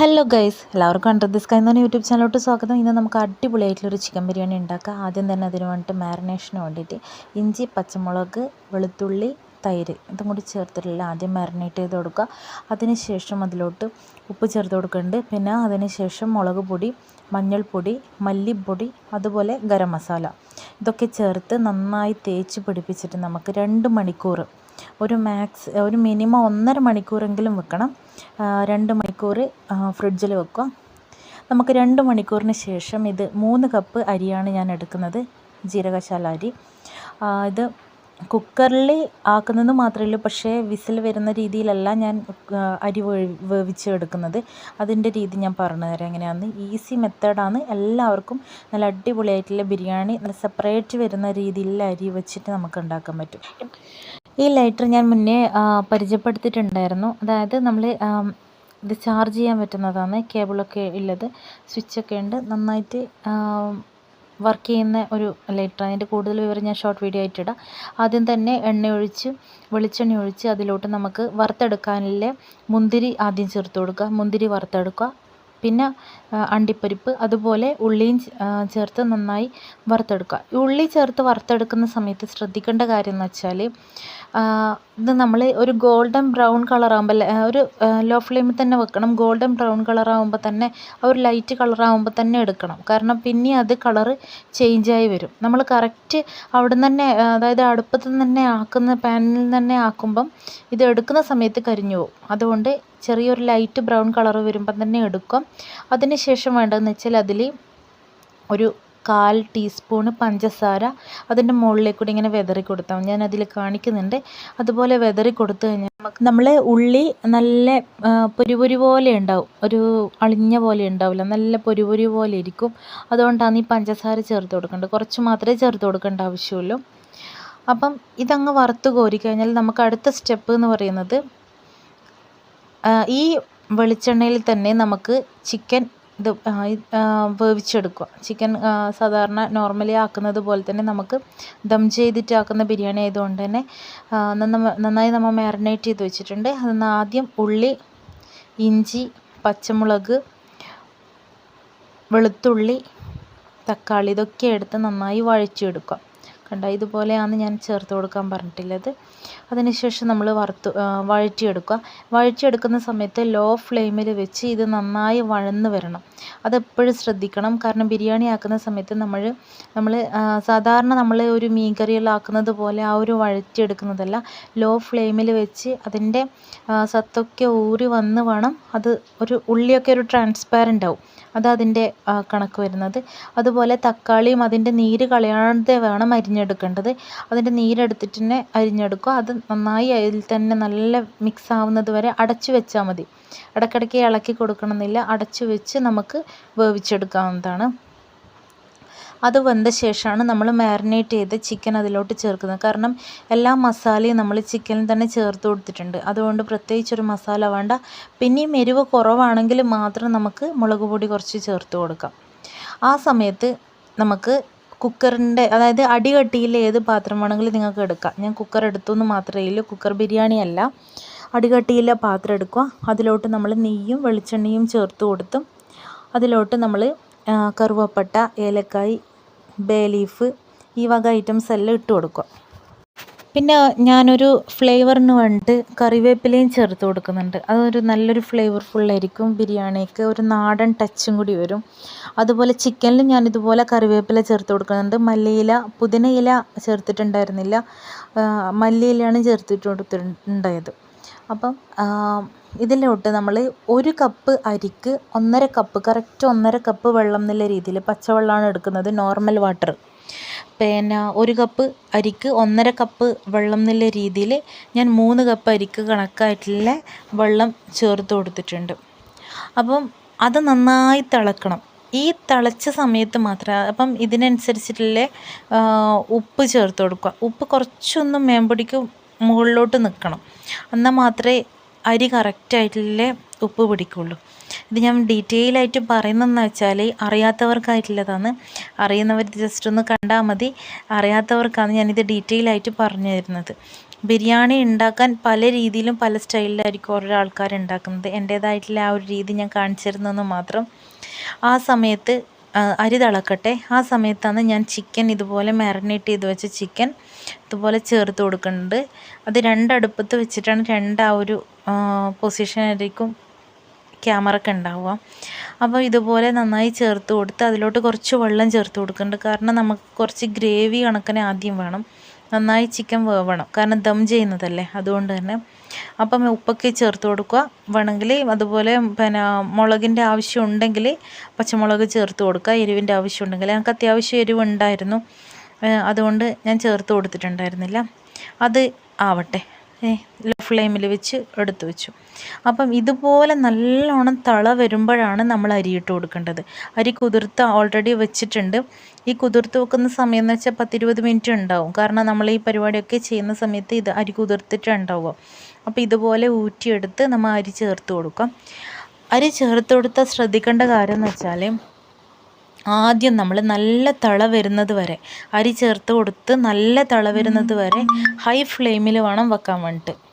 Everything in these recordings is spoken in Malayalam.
ഹലോ ഗൈസ് എല്ലാവർക്കും അണ്ടർ ദിസ് കൈ എന്ന് യൂട്യൂബ് ചാനലോട്ട് സ്വാഗതം. ഇന്ന് നമുക്ക് അടിപൊളിയായിട്ടുള്ളൊരു ചിക്കൻ ബിരിയാണി ഉണ്ടാക്കുക ആദ്യം തന്നെ അതിന് വേണ്ടിയിട്ട് മാരിനേഷന് വേണ്ടിയിട്ട് ഇഞ്ചി പച്ചമുളക് വെളുത്തുള്ളി തൈര് ഇതും കൂടി ചേർത്തിട്ടില്ല ആദ്യം മാരിനേറ്റ് ചെയ്ത് കൊടുക്കുക. അതിന് ശേഷം അതിലോട്ട് ഉപ്പ് ചേർത്ത് കൊടുക്കുന്നുണ്ട്. പിന്നെ അതിന് ശേഷം മുളക് പൊടി മഞ്ഞൾപ്പൊടി മല്ലിപ്പൊടി അതുപോലെ ഗരം മസാല. ഇതൊക്കെ ചേർത്ത് നന്നായി തേച്ച് പിടിപ്പിച്ചിട്ട് നമുക്ക് രണ്ട് മണിക്കൂർ ഒരു മാക്സ് ഒരു മിനിമം ഒന്നര മണിക്കൂറെങ്കിലും വെക്കണം. രണ്ട് മണിക്കൂർ ഫ്രിഡ്ജിൽ വെക്കുക. നമുക്ക് രണ്ട് മണിക്കൂറിന് ശേഷം ഇത് മൂന്ന് കപ്പ് അരിയാണ് ഞാൻ എടുക്കുന്നത് ജീരകശാല അരി. ഇത് കുക്കറിൽ ആക്കുന്നത് മാത്രമല്ല പക്ഷേ വിസിൽ വരുന്ന രീതിയിലല്ല ഞാൻ അരി വേവിച്ച് എടുക്കുന്നത്. അതിന്റെ രീതി ഞാൻ പറഞ്ഞു തരാം എങ്ങനെയാണെന്ന് ഈസി മെത്തേഡാണ് എല്ലാവർക്കും നല്ല അടിപൊളിയായിട്ടുള്ള ബിരിയാണി നല്ല സെപ്പറേറ്റ് വരുന്ന രീതിയിലുള്ള അരി വെച്ചിട്ട് നമുക്ക് ഉണ്ടാക്കാൻ പറ്റും. ഈ ലൈറ്റർ ഞാൻ മുന്നേ പരിചയപ്പെടുത്തിയിട്ടുണ്ടായിരുന്നു. അതായത് നമ്മൾ ഇത് ചാർജ് ചെയ്യാൻ പറ്റുന്നതാണ്. കേബിളൊക്കെ ഉള്ളത്. സ്വിച്ചൊക്കെ ഉണ്ട്. നന്നായിട്ട് വർക്ക് ചെയ്യുന്ന ഒരു ലൈറ്റർ അതിന്റെ കൂടുതൽ വിവരം ഞാൻ ഷോർട്ട് വീഡിയോ ആയിട്ടിടാം ആദ്യം തന്നെ എണ്ണ ഒഴിച്ച് വെളിച്ചെണ്ണ ഒഴിച്ച് അതിലോട്ട് നമുക്ക് വറുത്തെടുക്കാനുള്ള മുന്തിരി ആദ്യം ചേർത്ത് കൊടുക്കുക. മുന്തിരി വറുത്തെടുക്കുക. പിന്നെ അണ്ടിപ്പരിപ്പ് അതുപോലെ ഉള്ളിയും ചേർത്ത് നന്നായി വറുത്തെടുക്കുക. ഈ ഉള്ളി ചേർത്ത് വറുത്തെടുക്കുന്ന സമയത്ത് ശ്രദ്ധിക്കേണ്ട കാര്യം എന്ന് വെച്ചാൽ ഇത് നമ്മൾ ഒരു ഗോൾഡൻ ബ്രൗൺ കളറാകുമ്പോൾ ഒരു ലോ ഫ്ലെയിമിൽ തന്നെ വെക്കണം. ഗോൾഡൻ ബ്രൗൺ കളറാകുമ്പോൾ തന്നെ ഒരു ലൈറ്റ് കളറാകുമ്പോൾ തന്നെ എടുക്കണം. കാരണം പിന്നെ അത് കളറ് ചേഞ്ചായി വരും. നമ്മൾ കറക്റ്റ് അവിടെ തന്നെ അതായത് അടുപ്പത്ത് തന്നെ ആക്കുന്ന പാനിൽ തന്നെ ആക്കുമ്പം ഇത് എടുക്കുന്ന സമയത്ത് കരിഞ്ഞു പോകും. അതുകൊണ്ട് ചെറിയൊരു ലൈറ്റ് ബ്രൗൺ കളർ വരുമ്പം തന്നെ എടുക്കും. അതിന് ശേഷം വേണ്ടതെന്ന് വെച്ചാൽ അതിൽ ഒരു കാൽ ടീസ്പൂണ് പഞ്ചസാര അതിന്റെ മുകളിലേക്ക് കൂടി ഇങ്ങനെ വിതറി കൊടുത്താൽ ഞാൻ അതിൽ കാണിക്കുന്നുണ്ട്. അതുപോലെ വിതറി കൊടുത്തു കഴിഞ്ഞാൽ നമുക്ക് നമ്മൾ ഉള്ളി നല്ല പൊരിപൊരി പോലെ ഉണ്ടാവും. ഒരു അളിഞ്ഞ പോലെ ഉണ്ടാവില്ല. നല്ല പൊരിപൊരി പോലെ ഇരിക്കും. അതുകൊണ്ടാണ് ഈ പഞ്ചസാര ചേർത്ത് കൊടുക്കേണ്ടത്. കുറച്ച് മാത്രമേ ചേർത്ത് കൊടുക്കേണ്ട ആവശ്യമുള്ളൂ. അപ്പം ഇതങ്ങ് വറുത്ത് കോരിക്കഴിഞ്ഞാൽ നമുക്ക് അടുത്ത സ്റ്റെപ്പ് എന്ന് പറയുന്നത് ഈ വെളിച്ചെണ്ണയിൽ തന്നെ നമുക്ക് ചിക്കൻ ഇത് വേവിച്ചെടുക്കുക. ചിക്കൻ സാധാരണ നോർമലി ആക്കുന്നത് പോലെ തന്നെ നമുക്ക് ദം ചെയ്തിട്ട് ആക്കുന്ന ബിരിയാണി ആയതുകൊണ്ട് തന്നെ നന്നായി നമ്മൾ മാരിനേറ്റ് ചെയ്ത് വെച്ചിട്ടുണ്ട്. അത് ആദ്യം ഉള്ളി ഇഞ്ചി പച്ചമുളക് വെളുത്തുള്ളി തക്കാളി ഇതൊക്കെ എടുത്ത് നന്നായി വഴറ്റിയെടുക്കുക. കണ്ട ഇതുപോലെയാണ് ഞാൻ ചേർത്ത് കൊടുക്കാൻ പറഞ്ഞിട്ടുള്ളത്. അതിനുശേഷം നമ്മൾ വറുത്ത് വഴറ്റിയെടുക്കുക. വഴറ്റിയെടുക്കുന്ന സമയത്ത് ലോ ഫ്ലെയിമിൽ വെച്ച് ഇത് നന്നായി വഴന്ന് വരണം. അതെപ്പോഴും ശ്രദ്ധിക്കണം. കാരണം ബിരിയാണി ആക്കുന്ന സമയത്ത് നമ്മൾ നമ്മൾ സാധാരണ നമ്മൾ ഒരു മീൻ ആക്കുന്നത് പോലെ ആ ഒരു വഴറ്റിയെടുക്കുന്നതല്ല. ലോ ഫ്ലെയിമിൽ വെച്ച് അതിന്റെ സത്തൊക്കെ ഊറി വന്ന് വേണം അത് ഒരു ഉള്ളിയൊക്കെ ഒരു ട്രാൻസ്പാരന്റ് ആവും. അതതിന്റെ കണക്ക് വരുന്നത്. അതുപോലെ തക്കാളിയും അതിന്റെ നീര് കളയാതെ വേണം അരിഞ്ഞെടുക്കേണ്ടത്. അതിന്റെ നീരെടുത്തിട്ട് തന്നെ അരിഞ്ഞെടുക്കുക. അത് നന്നായി അതിൽ തന്നെ നല്ല മിക്സ് ആവുന്നത് വരെ അടച്ചു വെച്ചാൽ മതി. ഇടയ്ക്കിടയ്ക്ക് ഇളക്കി കൊടുക്കണമെന്നില്ല. അടച്ചു വെച്ച് നമുക്ക് വേവിച്ചെടുക്കാവുന്നതാണ്. അത് വെന്ത ശേഷമാണ് നമ്മൾ മാരിനേറ്റ് ചെയ്ത ചിക്കൻ അതിലോട്ട് ചേർക്കുന്നത്. കാരണം എല്ലാ മസാലയും നമ്മൾ ചിക്കനിൽ തന്നെ ചേർത്ത് കൊടുത്തിട്ടുണ്ട്. അതുകൊണ്ട് പ്രത്യേകിച്ചൊരു മസാല വേണ്ട. പിന്നെയും എരിവ് കുറവാണെങ്കിൽ മാത്രം നമുക്ക് മുളക് പൊടി കുറച്ച് ചേർത്ത് കൊടുക്കാം. ആ സമയത്ത് നമുക്ക് കുക്കറിന്റെ അതായത് അടികട്ടിയിൽ ഏത് പാത്രം വേണമെങ്കിലും നിങ്ങൾക്ക് എടുക്കാം. ഞാൻ കുക്കർ എടുത്തു എന്ന് മാത്രമേ ഉള്ളൂ. കുക്കർ ബിരിയാണി അല്ല. അടികട്ടിയിലെ പാത്രം എടുക്കുക. അതിലോട്ട് നമ്മൾ നെയ്യും വെളിച്ചെണ്ണയും ചേർത്ത് കൊടുത്തും അതിലോട്ട് നമ്മൾ കറുവപ്പട്ട ഏലക്കായ് ബേ ലീഫ് ഈ വക ഐറ്റംസ് എല്ലാം ഇട്ട് കൊടുക്കുക. പിന്നെ ഞാനൊരു ഫ്ലേവറിന് വേണ്ടിയിട്ട് കറിവേപ്പിലയും ചേർത്ത് കൊടുക്കുന്നുണ്ട്. അതൊരു നല്ലൊരു ഫ്ലേവർഫുള്ളായിരിക്കും ബിരിയാണിക്ക് ഒരു നാടൻ ടച്ചും കൂടി വരും. അതുപോലെ ചിക്കനിൽ ഞാൻ ഇതുപോലെ കറിവേപ്പില ചേർത്ത് കൊടുക്കുന്നുണ്ട്. മല്ലിയില പുതിനയില ചേർത്തിട്ടുണ്ടായിരുന്നില്ല. മല്ലിയിലയാണ് ചേർത്തിട്ട് കൊടുത്തിട്ടുണ്ടായത്. അപ്പം ഇതിലോട്ട് നമ്മൾ ഒരു കപ്പ് അരിക്ക് ഒന്നര കപ്പ് കറക്റ്റ് ഒന്നര കപ്പ് വെള്ളം എന്നുള്ള രീതിയിൽ പച്ചവെള്ളമാണ് എടുക്കുന്നത് നോർമൽ വാട്ടർ പിന്നെ ഒരു കപ്പ് അരിക്ക് ഒന്നര കപ്പ് വെള്ളം എന്നുള്ള രീതിയിൽ ഞാൻ മൂന്ന് കപ്പ് അരിക്ക് കണക്കായിട്ടുള്ള വെള്ളം ചേർത്ത് കൊടുത്തിട്ടുണ്ട്. അപ്പം അത് നന്നായി തിളക്കണം. ഈ തിളച്ച സമയത്ത് മാത്രം അപ്പം ഇതിനനുസരിച്ചിട്ടുള്ള ഉപ്പ് ചേർത്ത് കൊടുക്കുക. ഉപ്പ് കുറച്ചൊന്നും മേമ്പൊടിക്ക് മുകളിലോട്ട് നിൽക്കണം. എന്നാൽ മാത്രമേ അരി കറക്റ്റായിട്ടുള്ള ഉപ്പ് പിടിക്കുള്ളൂ. ഇത് ഞാൻ ഡീറ്റെയിൽ ആയിട്ട് പറയുന്നതെന്ന് വെച്ചാൽ അറിയാത്തവർക്കായിട്ടുള്ളതാണ്. അറിയുന്നവർ ജസ്റ്റ് ഒന്ന് കണ്ടാൽ മതി. അറിയാത്തവർക്കാണ് ഞാനിത് ഡീറ്റെയിൽ ആയിട്ട് പറഞ്ഞു തരുന്നത്. ബിരിയാണി ഉണ്ടാക്കാൻ പല രീതിയിലും പല സ്റ്റൈലിലായിരിക്കും ഓരോ ആൾക്കാർ ഉണ്ടാക്കുന്നത്. എന്റേതായിട്ടുള്ള ആ ഒരു രീതി ഞാൻ കാണിച്ചിരുന്നെന്ന് മാത്രം. ആ സമയത്ത് അരി തിളക്കട്ടെ. ആ സമയത്താണ് ഞാൻ ചിക്കൻ ഇതുപോലെ മാറിനേറ്റ് ചെയ്ത് വെച്ച ചിക്കൻ ഇതുപോലെ ചേർത്ത് കൊടുക്കുന്നുണ്ട്. അത് രണ്ടടുപ്പത്ത് വെച്ചിട്ടാണ് രണ്ട് ഒരു പൊസിഷനായിരിക്കും ഒക്കെ ഉണ്ടാവുക. അപ്പോൾ ഇതുപോലെ നന്നായി ചേർത്ത് കൊടുത്ത് അതിലോട്ട് കുറച്ച് വെള്ളം ചേർത്ത് കൊടുക്കുന്നുണ്ട്. കാരണം നമുക്ക് കുറച്ച് ഗ്രേവി കണക്കിന് ആദ്യം വേണം. നന്നായി ചിക്കൻ വേവണം. കാരണം ദം ചെയ്യുന്നതല്ലേ അതുകൊണ്ട് തന്നെ. അപ്പം ഉപ്പൊക്കെ ചേർത്ത് കൊടുക്കുക. വേണമെങ്കിൽ അതുപോലെ പിന്നെ മുളകിന്റെ ആവശ്യം ഉണ്ടെങ്കിൽ പച്ചമുളക് ചേർത്ത് കൊടുക്കുക. എരിവിന്റെ ആവശ്യം ഉണ്ടെങ്കിൽ. ഞങ്ങൾക്ക് അത്യാവശ്യം എരിവ് ഉണ്ടായിരുന്നു അതുകൊണ്ട് ഞാൻ ചേർത്ത് കൊടുത്തിട്ടുണ്ടായിരുന്നില്ല. അത് ആവട്ടെ. ലോ ഫ്ലെയിമിൽ വെച്ച് എടുത്തു വെച്ചു. അപ്പം ഇതുപോലെ നല്ലോണം തള വരുമ്പോഴാണ് നമ്മൾ അരിയിട്ട് കൊടുക്കേണ്ടത്. അരി കുതിർത്ത് ഓൾറെഡി വെച്ചിട്ടുണ്ട്. ഈ കുതിർത്ത് വെക്കുന്ന സമയം എന്ന് വെച്ചാൽ പത്തിരുപത് മിനിറ്റ് ഉണ്ടാവും. കാരണം നമ്മൾ ഈ പരിപാടിയൊക്കെ ചെയ്യുന്ന സമയത്ത് ഇത് അരി കുതിർത്തിട്ട് ഉണ്ടാവുക അപ്പോൾ ഇതുപോലെ ഊറ്റിയെടുത്ത് നമ്മൾ അരി ചേർത്ത് കൊടുക്കാം. അരി ചേർത്ത് കൊടുത്താൽ ശ്രദ്ധിക്കേണ്ട കാര്യം എന്ന് വെച്ചാൽ ആദ്യം നമ്മൾ നല്ല തള വരുന്നത് വരെ അരി ചേർത്ത് കൊടുത്ത് നല്ല തള വരുന്നത് വരെ ഹൈ ഫ്ലെയിമിൽ വേണം വെക്കാൻ വേണ്ടിയിട്ട്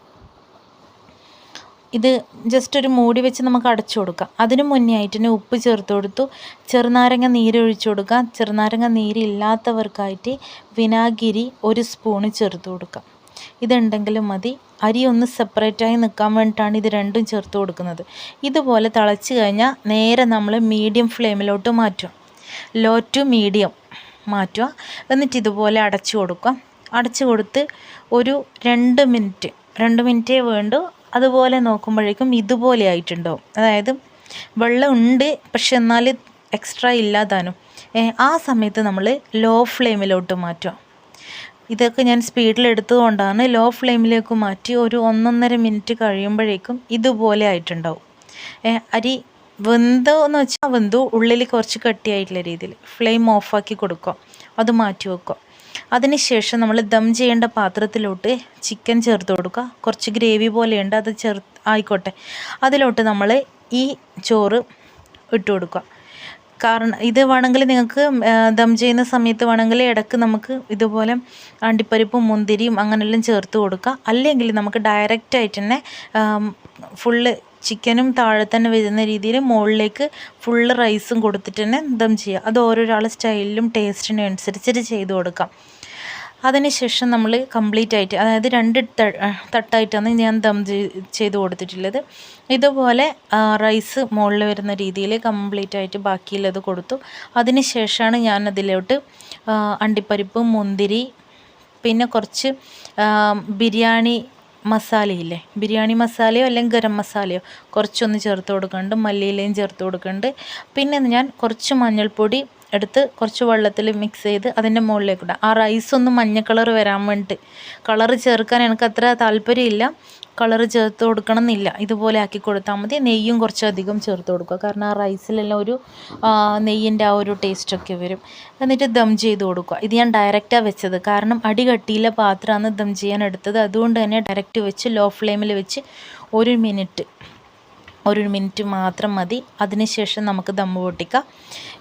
ഇത് ജസ്റ്റ് ഒരു മൂടി വെച്ച് നമുക്ക് അടച്ചു കൊടുക്കാം. അതിന് മുന്നേ ആയിട്ട് തന്നെ ഉപ്പ് ചേർത്ത് കൊടുത്തു. ചെറുനാരങ്ങ നീര് ഒഴിച്ചു കൊടുക്കാം. ചെറുനാരങ്ങ നീര് ഇല്ലാത്തവർക്കായിട്ട് വിനാഗിരി ഒരു സ്പൂണ് ചേർത്ത് കൊടുക്കാം. ഇതുണ്ടെങ്കിലും മതി. അരി ഒന്ന് സെപ്പറേറ്റായി നിൽക്കാൻ വേണ്ടിയിട്ടാണ് ഇത് രണ്ടും ചേർത്ത് കൊടുക്കുന്നത്. ഇതുപോലെ തിളച്ച് കഴിഞ്ഞാൽ നേരെ നമ്മൾ മീഡിയം ഫ്ലെയിമിലോട്ട് മാറ്റും. ലോ ടു മീഡിയം മാറ്റുക. എന്നിട്ട് ഇതുപോലെ അടച്ചു കൊടുക്കുക. അടച്ചു കൊടുത്ത് ഒരു രണ്ട് മിനിറ്റ് രണ്ട് മിനിറ്റേ വേണ്ടു. അതുപോലെ നോക്കുമ്പോഴേക്കും ഇതുപോലെ ആയിട്ടുണ്ടാവും. അതായത് വെള്ളം ഉണ്ട് പക്ഷെ എന്നാൽ എക്സ്ട്രാ ഇല്ലാതാനും. ആ സമയത്ത് നമ്മൾ ലോ ഫ്ലെയിമിലോട്ട് മാറ്റുക. ഇതൊക്കെ ഞാൻ സ്പീഡിൽ എടുത്തുകൊണ്ടാണ് ലോ ഫ്ലെയിമിലേക്ക് മാറ്റി ഒരു ഒന്നൊന്നര മിനിറ്റ് കഴിയുമ്പോഴേക്കും ഇതുപോലെ ആയിട്ടുണ്ടാവും. അരി വെന്തോ എന്ന് വെച്ചാൽ വെന്തു ഉള്ളിൽ കുറച്ച് കട്ടിയായിട്ടുള്ള രീതിയിൽ ഫ്ലെയിം ഓഫാക്കി കൊടുക്കുക അത് മാറ്റി വെക്കുക അതിനുശേഷം നമ്മൾ ദം ചെയ്യേണ്ട പാത്രത്തിലോട്ട് ചിക്കൻ ചേർത്ത് കൊടുക്കുക. കുറച്ച് ഗ്രേവി പോലെയുണ്ട് അത് ചേർ ആയിക്കോട്ടെ. അതിലോട്ട് നമ്മൾ ഈ ചോറ് ഇട്ട് കൊടുക്കുക. കാരണം ഇത് വേണമെങ്കിൽ നിങ്ങൾക്ക് ദം ചെയ്യുന്ന സമയത്ത് വേണമെങ്കിൽ ഇടയ്ക്ക് നമുക്ക് ഇതുപോലെ അണ്ടിപ്പരിപ്പും മുന്തിരിയും അങ്ങനെല്ലാം ചേർത്ത് കൊടുക്കുക. അല്ലെങ്കിൽ നമുക്ക് ഡയറക്റ്റായിട്ട് തന്നെ ഫുള്ള് ചിക്കനും താഴെ തന്നെ വരുന്ന രീതിയിൽ മുകളിലേക്ക് ഫുള്ള് റൈസും കൊടുത്തിട്ട് തന്നെ ദം ചെയ്യുക. അത് ഓരോരാളെ സ്റ്റൈലിലും ടേസ്റ്റിനും അനുസരിച്ചിട്ട് ചെയ്ത് കൊടുക്കാം. അതിനുശേഷം നമ്മൾ കംപ്ലീറ്റ് ആയിട്ട് അതായത് രണ്ട് തട്ടായിട്ടാണ് ഞാൻ ദം ചെയ്ത് കൊടുത്തിട്ടുള്ളത്. ഇതുപോലെ റൈസ് മുകളിൽ വരുന്ന രീതിയിൽ കംപ്ലീറ്റ് ആയിട്ട് ബാക്കിയുള്ളത് കൊടുത്തു. അതിന് ശേഷമാണ് ഞാൻ അതിലോട്ട് അണ്ടിപ്പരിപ്പ് മുന്തിരി പിന്നെ കുറച്ച് ബിരിയാണി മസാലയില്ലേ? ബിരിയാണി മസാലയോ അല്ലെങ്കിൽ ഗരം മസാലയോ? കുറച്ചൊന്ന് ചേർത്ത് കൊടുക്കുന്നുണ്ട് മല്ലിയിലയും ചേർത്ത് കൊടുക്കുന്നുണ്ട് പിന്നെ ഞാൻ കുറച്ച് മഞ്ഞൾപ്പൊടി എടുത്ത് കുറച്ച് വെള്ളത്തിൽ മിക്സ് ചെയ്ത് അതിന്റെ മുകളിലേക്ക് ഇടാം. ആ റൈസ് ഒന്ന് മഞ്ഞ കളർ വരാൻ വേണ്ടിയിട്ട്. കളർ ചേർക്കാൻ എനിക്ക് അത്ര താല്പര്യമില്ല. കളർ ചേർത്ത് കൊടുക്കണം എന്നില്ല ഇതുപോലെ ആക്കി കൊടുത്താൽ മതി. നെയ്യും കുറച്ചധികം ചേർത്ത് കൊടുക്കുക. കാരണം ആ റൈസിലെല്ലാം ഒരു നെയ്യിന്റെ ആ ഒരു ടേസ്റ്റൊക്കെ വരും. എന്നിട്ട് ദം ചെയ്ത് കൊടുക്കുക. ഇത് ഞാൻ ഡയറക്റ്റാണ് വെച്ചത്. കാരണം അടി കട്ടിയിലെ പാത്രമാണ് ദം ചെയ്യാൻ എടുത്തത്. അതുകൊണ്ട് തന്നെ ഡയറക്റ്റ് വെച്ച് ലോ ഫ്ലെയിമിൽ വെച്ച് ഒരു മിനിറ്റ് ഒരു മിനിറ്റ് മാത്രം മതി. അതിനുശേഷം നമുക്ക് ദമ്മ് പൊട്ടിക്കാം.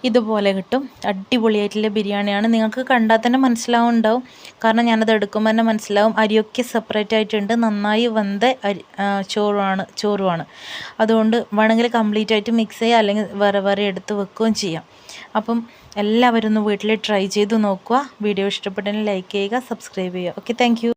ഇതുപോലെ കിട്ടും. അടിപൊളിയായിട്ടുള്ള ബിരിയാണിയാണ്. നിങ്ങൾക്ക് കണ്ടാൽ തന്നെ മനസ്സിലാവുന്നുണ്ടാവും കാരണം ഞാനത് എടുക്കുമ്പോൾ തന്നെ മനസ്സിലാവും. അരിയൊക്കെ സെപ്പറേറ്റ് ആയിട്ടുണ്ട്. നന്നായി വെന്ത അരി ചോറുമാണ് ചോറുമാണ്. അതുകൊണ്ട് വേണമെങ്കിൽ കംപ്ലീറ്റ് ആയിട്ട് മിക്സ് ചെയ്യുക അല്ലെങ്കിൽ വേറെ വേറെ എടുത്ത് വെക്കുകയും ചെയ്യാം. അപ്പം എല്ലാവരും ഒന്ന് വീട്ടിൽ ട്രൈ ചെയ്ത് നോക്കുക. വീഡിയോ ഇഷ്ടപ്പെട്ടെങ്കിൽ ലൈക്ക് ചെയ്യുക സബ്സ്ക്രൈബ് ചെയ്യുക. Okay thank